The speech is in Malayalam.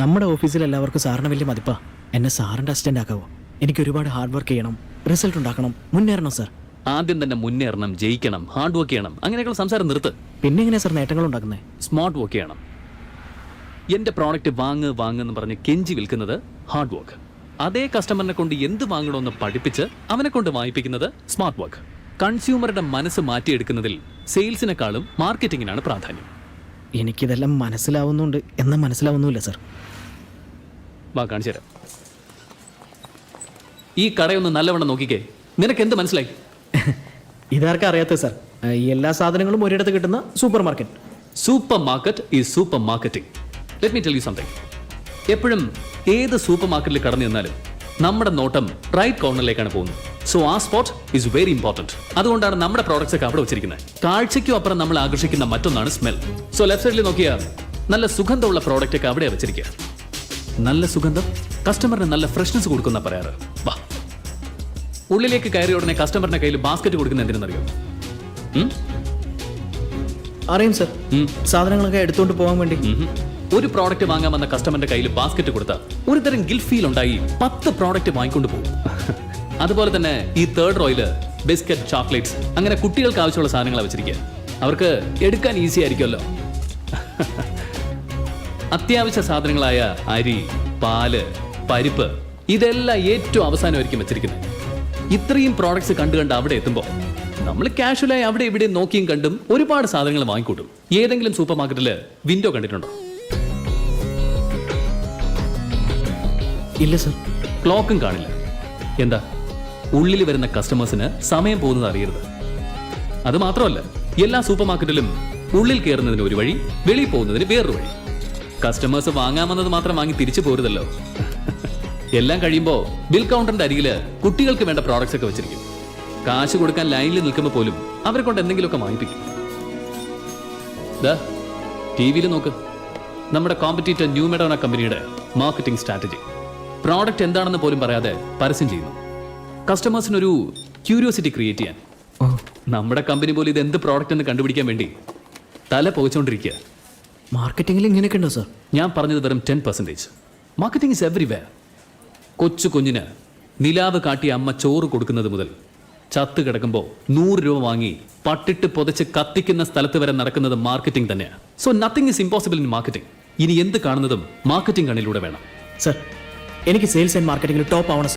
നമ്മുടെ ഓഫീസിൽ എല്ലാവർക്കും സാറിന് വലിയ മതിപ്പാ. എന്നെ സാറിന്റെ അസിസ്റ്റന്റ് ആക്കാവോ. എനിക്ക് ഒരുപാട് ഹാർഡ് വർക്ക് ചെയ്യണം റിസൾട്ട് ഉണ്ടാക്കണം മുന്നേറണം സാർ ആദ്യം തന്നെ മുന്നേറണം ജയിക്കണം ഹാർഡ് വർക്ക് ചെയ്യണം അങ്ങനെയൊക്കെയുള്ള സംസാരം നിർത്ത്. പിന്നെ എങ്ങനെയാ സാർ നേട്ടങ്ങൾ ഉണ്ടാക്കുന്നത് സ്മാർട്ട് വർക്ക് ചെയ്യണം. എന്റെ പ്രോഡക്റ്റ് വാങ്ങ് വാങ്ങ് എന്ന് പറഞ്ഞ് കെഞ്ചി വിൽക്കുന്നത് ഹാർഡ് വർക്ക് അതേ കസ്റ്റമറിനെ കൊണ്ട് എന്ത് വാങ്ങണമെന്ന് പഠിപ്പിച്ച് അവനെ കൊണ്ട് വായിപ്പിക്കുന്നത് സ്മാർട്ട് വർക്ക് കൺസ്യൂമറുടെ മനസ്സ് മാറ്റിയെടുക്കുന്നതിൽ സെയിൽസിനെക്കാളും മാർക്കറ്റിങ്ങിനാണ് പ്രാധാന്യം. എനിക്കിതെല്ലാം മനസ്സിലാവുന്നുണ്ട് എന്നാൽ മനസ്സിലാവുന്നുമില്ല സർ. വാ കാണിച്ചു തരാം. ഈ കടയൊന്ന് നല്ലവണ്ണം നോക്കിക്കേ. നിനക്ക് എന്ത് മനസ്സിലായി? ഇതാർക്കും അറിയാത്തത് സർ? എല്ലാ സാധനങ്ങളും ഒരിടത്ത് കിട്ടുന്ന super market. Super market is super marketing let me tell you something എപ്പോഴും ഏത് സൂപ്പർ മാർക്കറ്റിൽ കടന്നു ചെന്നാലും നമ്മുടെ നോട്ടം റൈറ്റ് കോർണറിലേക്കാണ് പോകുന്നത്. സോ ആ സ്പോട്ട് ഇസ് വെരി ഇമ്പോർട്ടന്റ് അതുകൊണ്ടാണ് നമ്മുടെ പ്രോഡക്റ്റ്സ് ഒക്കെ അവിടെ വെച്ചിരിക്കുന്നത്. കാഴ്ചയ്ക്കും അപ്പുറം നമ്മൾ ആകർഷിക്കുന്ന മറ്റൊന്നാണ് സ്മെൽ സോ ലെഫ്റ്റ് സൈഡിൽ നോക്കിയാൽ നല്ല സുഗന്ധമുള്ള പ്രോഡക്റ്റ് ഒക്കെ അവിടെ വെച്ചിരിക്കുക. നല്ല സുഗന്ധം? കസ്റ്റമറിന് നല്ല ഫ്രഷ്നസ് കൊടുക്കുന്ന പറയാറ്. വാ. ഉള്ളിലേക്ക് കയറിയ ഉടനെ കസ്റ്റമറിന്റെ കയ്യിൽ ബാസ്ക്കറ്റ് കൊടുക്കുന്ന എന്തിനെന്നറിയോ? അറിയും സർ സാധനങ്ങളൊക്കെ എടുത്തുകൊണ്ട് പോകാൻ വേണ്ടി. ഒരു പ്രോഡക്റ്റ് വാങ്ങാൻ വന്ന കസ്റ്റമറിന്റെ കയ്യിൽ ബാസ്ക്കറ്റ് കൊടുത്ത ഒരു തരം ഗിൽ ഫീൽ ഉണ്ടായി പത്ത് പ്രോഡക്റ്റ് വാങ്ങിക്കൊണ്ട് പോകും. അതുപോലെ തന്നെ ഈ തേർഡ് റോയിൽ ബിസ്ക്കറ്റ് ചോക്ലേറ്റ്സ് അങ്ങനെ കുട്ടികൾക്ക് ആവശ്യമുള്ള സാധനങ്ങളാണ് വെച്ചിരിക്കുക അവർക്ക് എടുക്കാൻ ഈസി ആയിരിക്കുമല്ലോ. അത്യാവശ്യ സാധനങ്ങളായ അരി പാൽ പരിപ്പ് ഇതെല്ലാം ഏറ്റവും അവസാനമായിരിക്കും വെച്ചിരിക്കുന്നത് ഇത്രയും പ്രോഡക്ട്സ് കണ്ടു കണ്ട് അവിടെ എത്തുമ്പോൾ നമ്മൾ കാഷ്വലായി അവിടെ ഇവിടെ നോക്കിയും കണ്ടും ഒരുപാട് സാധനങ്ങൾ വാങ്ങിക്കൂട്ടും. ഏതെങ്കിലും സൂപ്പർ മാർക്കറ്റിൽ വിൻഡോ കണ്ടിട്ടുണ്ടോ? ഇല്ല സർ. ക്ലോക്കും കാണില്ല. എന്താ? ഉള്ളിൽ വരുന്ന കസ്റ്റമേഴ്സിന് സമയം പോകുന്നത് അറിയരുത്. അത് മാത്രമല്ല എല്ലാ സൂപ്പർ മാർക്കറ്റിലും ഉള്ളിൽ കയറുന്നതിന് ഒരു വഴി വെളിയിൽ പോകുന്നതിന് വേറൊരു വഴി. കസ്റ്റമേഴ്സ് വാങ്ങാമെന്നത് മാത്രം വാങ്ങി തിരിച്ചു പോരുതല്ലോ. എല്ലാം കഴിയുമ്പോൾ ബിൽ കൗണ്ടറിന്റെ അരികിൽ കുട്ടികൾക്ക് വേണ്ട പ്രോഡക്ട്സ് ഒക്കെ വെച്ചിരിക്കും. കാശ് കൊടുക്കാൻ ലൈനിൽ നിൽക്കുമ്പോൾ പോലും അവരെ കൊണ്ട് എന്തെങ്കിലുമൊക്കെ വാങ്ങിപ്പിക്കും ടി വിയിൽ നോക്ക്. നമ്മുടെ കോമ്പറ്റീറ്റർ ന്യൂ മെഡോണ കമ്പനിയുടെ മാർക്കറ്റിംഗ് സ്ട്രാറ്റജി പ്രോഡക്റ്റ് എന്താണെന്ന് പോലും പറയാതെ പരസ്യം ചെയ്യുന്നു. കസ്റ്റമേഴ്സിനൊരു ക്യൂരിയോസിറ്റി ക്രിയേറ്റ് ചെയ്യാൻ. നമ്മുടെ കമ്പനി പോലും ഇത് എന്ത് പ്രോഡക്റ്റ് എന്ന് കണ്ടുപിടിക്കാൻ വേണ്ടി തല പോയിച്ചോണ്ടിരിക്കുക മാർക്കറ്റിംഗിൽ ഇങ്ങനെയൊക്കെ ഉണ്ടോ സാർ? ഞാൻ പറഞ്ഞത് വെറും ten percentage marketing is everywhere കൊച്ചു കുഞ്ഞിന് നിലാവ് കാട്ടി അമ്മ ചോറ് കൊടുക്കുന്നത് മുതൽ ചത്ത് കിടക്കുമ്പോൾ നൂറ് രൂപ വാങ്ങി പട്ടിട്ട് പൊതച്ച് കത്തിക്കുന്ന സ്ഥലത്ത് വരെ നടക്കുന്നത് മാർക്കറ്റിംഗ് തന്നെയാണ് so nothing is impossible in marketing ഇനി എന്ത് കാണുന്നതും മാർക്കറ്റിംഗ് കണ്ണിലൂടെ വേണം. സാർ എനിക്ക് സെയിൽസ് ആൻഡ് മാർക്കറ്റിംഗിൽ ടോപ്പ് ആവണം